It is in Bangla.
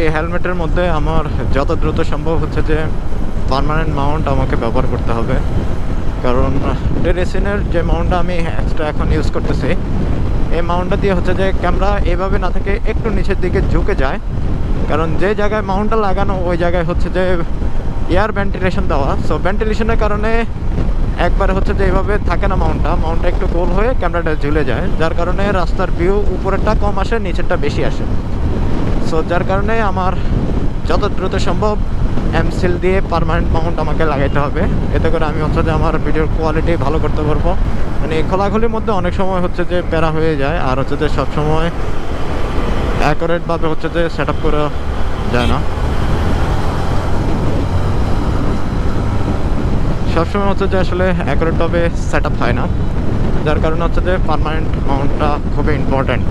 এই হেলমেটের মধ্যে আমার যত দ্রুত সম্ভব হচ্ছে যে পার্মানেন্ট মাউন্ট আমাকে ব্যবহার করতে হবে। কারণ রেসিনের যে মাউন্টটা আমি এক্সট্রা এখন ইউজ করতেছি, এই মাউন্টটা দিয়ে হচ্ছে যে ক্যামেরা এভাবে না থেকে একটু নিচের দিকে ঝুঁকে যায়। কারণ যে জায়গায় মাউন্টটা লাগানো, ওই জায়গায় হচ্ছে যে এয়ার ভেন্টিলেশন দেওয়া। সো ভেন্টিলেশনের কারণে একবার হচ্ছে যে এইভাবে থাকে না মাউন্টটা মাউন্টটা একটু গোল হয়ে ক্যামেরাটা ঝুলে যায়। যার কারণে রাস্তার ভিউ উপরেরটা কম আসে, নিচেরটা বেশি আসে। সো যার কারণে আমার যত দ্রুত সম্ভব এমসিল দিয়ে পার্মানেন্ট মাউন্ট আমাকে লাগাইতে হবে। এতে করে আমি হচ্ছে যে আমার ভিডিওর কোয়ালিটি ভালো করতে পারব। মানে খোলাখুলির মধ্যে অনেক সময় হচ্ছে যে প্যারা হয়ে যায়, আর হচ্ছে যে সবসময় অ্যাকোরেটভাবে হচ্ছে যে সেট আপ করা যায় না। সবসময় হচ্ছে যে আসলে অ্যাকোরেটভাবে সেট আপ হয় না। যার কারণে হচ্ছে যে পার্মানেন্ট মাউন্টটা খুবই ইম্পর্ট্যান্ট